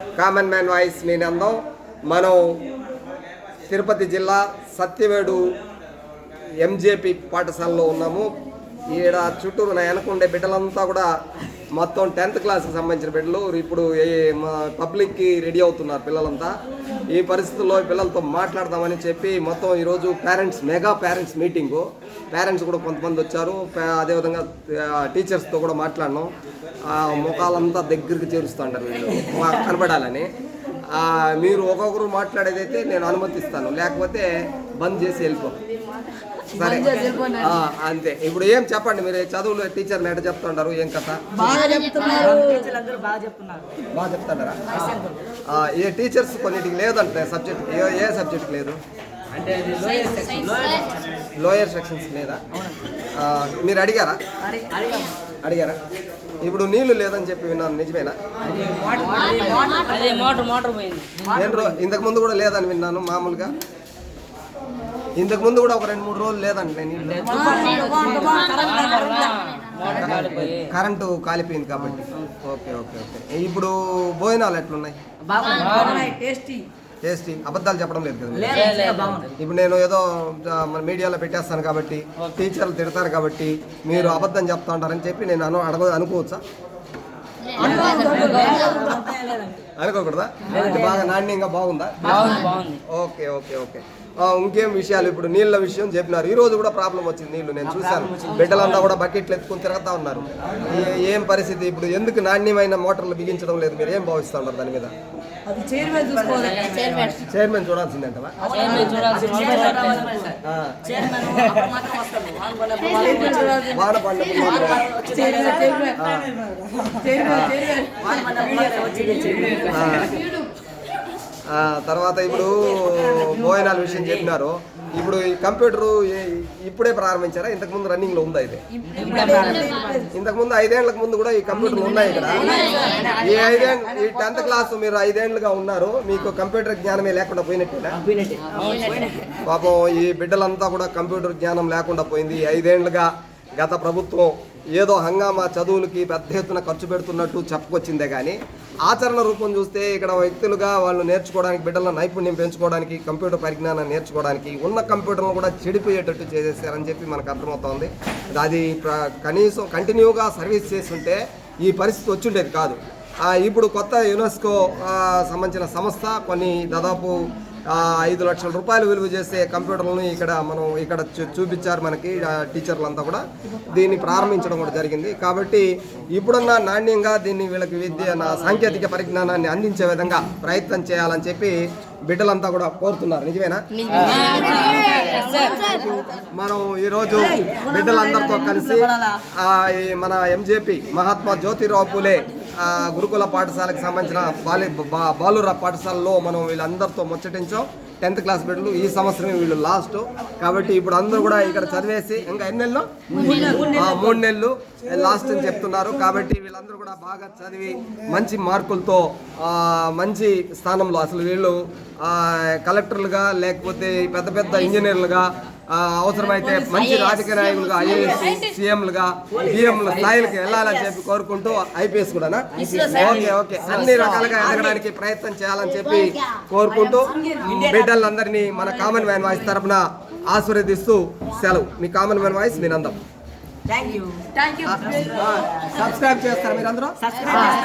Common man voice మీ నందం. మనం తిరుపతి జిల్లా సత్యవేడు ఎంజేపీ పాఠశాలలో ఉన్నాము. ఈడ చుట్టూరు నా వెనకుండే బిడ్డలంతా కూడా మొత్తం టెన్త్ క్లాస్కి సంబంధించిన బిడ్డలు ఇప్పుడు మా పబ్లిక్కి రెడీ అవుతున్నారు పిల్లలంతా. ఈ పరిస్థితుల్లో పిల్లలతో మాట్లాడదామని చెప్పి మొత్తం ఈరోజు parents mega parents meeting parents కూడా కొంతమంది వచ్చారు. అదేవిధంగా టీచర్స్తో కూడా మాట్లాడినాం. ఆ, ముఖాలంతా దగ్గరికి చేరుస్తుంటారు వీళ్ళు. మాకు కనపడాలని. మీరు ఒక్కొక్కరు మాట్లాడేదైతే నేను అనుమతిస్తాను. లేకపోతే బంద్ చేసి వెళ్ళిపో. సరే. ఆ, అంతే. ఇప్పుడు ఏం చెప్పండి మీరు? చదువులు టీచర్లు ఎట్ట చెప్తుంటారు ఏం కథ? బాగా చెప్తున్నారు. ఏ టీచర్స్ కొన్నిటికి లేదంటే సబ్జెక్ట్ ఏ ఏ సబ్జెక్ట్ లేదు? లోయర్ సెక్షన్స్ లేదా? ఆ, మీరు అడిగారా? అడిగారా? ఇప్పుడు నీళ్ళు లేదని చెప్పి విన్నాను నిజమేనా? నేను ఇంతకు ముందు కూడా లేదని విన్నాను మామూలుగా. ఇంతకు ముందు కూడా ఒక రెండు మూడు రోజులు లేదండి కరెంటు కాలిపోయింది కాబట్టి. Okay okay okay. ఇప్పుడు భోజనాలు ఎట్లున్నాయి? టేస్టీ అబద్ధాలు చెప్పడం లేదు కదా. ఇప్పుడు నేను ఏదో మన మీడియాలో పెట్టేస్తాను కాబట్టి టీచర్లు తిడతారు కాబట్టి మీరు అబద్ధం చెప్తా ఉంటారని చెప్పి నేను అను అడగ అనుకోవచ్చా? అనుకోకూడదా? బాగా నాణ్యంగా బాగుందా? బాగుంది బాగుంది. Okay okay okay. ఆ, ఇంకేం విషయాలు? ఇప్పుడు నీళ్ళ విషయం చెప్పినారు. ఈ రోజు కూడా ప్రాబ్లం వచ్చింది నీళ్ళు నేను చూశాను. బిడ్డలంతా కూడా బకెట్లు ఎత్తుకుని తిరుగుతా ఉన్నారు. ఏ- ఏం పరిస్థితి? ఇప్పుడు ఎందుకు నాణ్యమైన మోటార్లు బిగించడం లేదు? మీరు ఏం భావిస్తూ ఉన్నారు దాని మీద? అది చైర్మన్ చూసుకోవాలి. చైర్మన్ చూడాల్సిందంటవా? చైర్మన్ చూడాల్సిన ఆ, చైర్మన్ చైర్మన్. చైర్మన్ తర్వాత ఇప్పుడు భోజనాల విషయం చెప్పినారు. ఇప్పుడు ఈ కంప్యూటర్ ఇప్పుడే ప్రారంభించారా? ఇంతకు ముందు రన్నింగ్లో ఉందా ఇది? ఇంతకు ముందు ఐదేళ్ళకు ముందు కూడా ఈ కంప్యూటర్లు ఉన్నాయి ఇక్కడ ఈ ఐదేళ్ళు ఈ టెన్త్ క్లాస్ మీరు ఐదేళ్ళుగా ఉన్నారు. మీకు కంప్యూటర్ జ్ఞానమే లేకుండా పోయినట్టేనా? పాపం ఈ బిడ్డలంతా కూడా కంప్యూటర్ జ్ఞానం లేకుండా పోయింది. ఐదేళ్ళుగా గత ప్రభుత్వం ఏదో హంగామా చదువులకి పెద్ద ఎత్తున ఖర్చు పెడుతున్నట్టు చెప్పుకొచ్చిందే కానీ ఆచరణ రూపం చూస్తే ఇక్కడ వ్యక్తులుగా వాళ్ళు నేర్చుకోవడానికి బిడ్డల నైపుణ్యం పెంచుకోవడానికి కంప్యూటర్ పరిజ్ఞానం నేర్చుకోవడానికి ఉన్న కంప్యూటర్ను కూడా చెడిపోయేటట్టు చేసేసారని చెప్పి మనకు అర్థమవుతోంది. అది ప్ర- కనీసం కంటిన్యూగా సర్వీస్ చేస్తుంటే ఈ పరిస్థితి వచ్చిండేది కాదు. ఇప్పుడు కొత్త యునెస్కో సంబంధించిన సంస్థ కొన్ని దాదాపు ఐదు లక్షల రూపాయలు విలువ చేసే కంప్యూటర్లను ఇక్కడ మనం ఇక్కడ చూ- చూపించారు మనకి టీచర్లంతా కూడా. దీన్ని ప్రారంభించడం కూడా జరిగింది. కాబట్టి ఇప్పుడున్న నాణ్యంగా దీన్ని వీళ్ళకి విద్య నా సాంకేతిక పరిజ్ఞానాన్ని అందించే విధంగా ప్రయత్నం చేయాలని చెప్పి బిడ్డలంతా కూడా కోరుతున్నారు. నిజమేనా? మనం ఈరోజు బిడ్డలందరితో కలిసి మన ఎంజేపీ మహాత్మా జ్యోతిరావు పూలే గురుకుల పాఠశాలకు సంబంధించిన బాలి బాలుర పాఠశాలలో మనం వీళ్ళందరితో ముచ్చటించాం. టెన్త్ క్లాస్ బిడ్డలు ఈ సంవత్సరం వీళ్ళు లాస్ట్. కాబట్టి ఇప్పుడు అందరూ కూడా ఇక్కడ చదివేసి ఇంకా ఎన్ని నెలలు? ఆ, మూడు నెలలు లాస్ట్ అని చెప్తున్నారు. కాబట్టి వీళ్ళందరూ కూడా బాగా చదివి మంచి మార్కులతో మంచి స్థానంలో అసలు వీళ్ళు కలెక్టర్లుగా లేకపోతే పెద్ద పెద్ద ఇంజనీర్లుగా అవసరమైతే మంచి రాజకీయ నాయకులుగా ఐఏఎస్ సీఎంలుగా డిఎంల స్థాయిలకు వెళ్ళాలని చెప్పి కోరుకుంటూ ఐపీఎస్ కూడానా? Okay okay. అన్ని రకాలుగా ఎదగడానికి ప్రయత్నం చేయాలని చెప్పి కోరుకుంటూ బిడ్డలందరినీ మన కామన్ మ్యాన్ వాయిస్ తరపున ఆశీర్వదిస్తూ సెలవు. మీ common man voice me Nandam thank you thank you subscribe చేస్తారా మీరందరూ? సబ్స్క్రైబ్.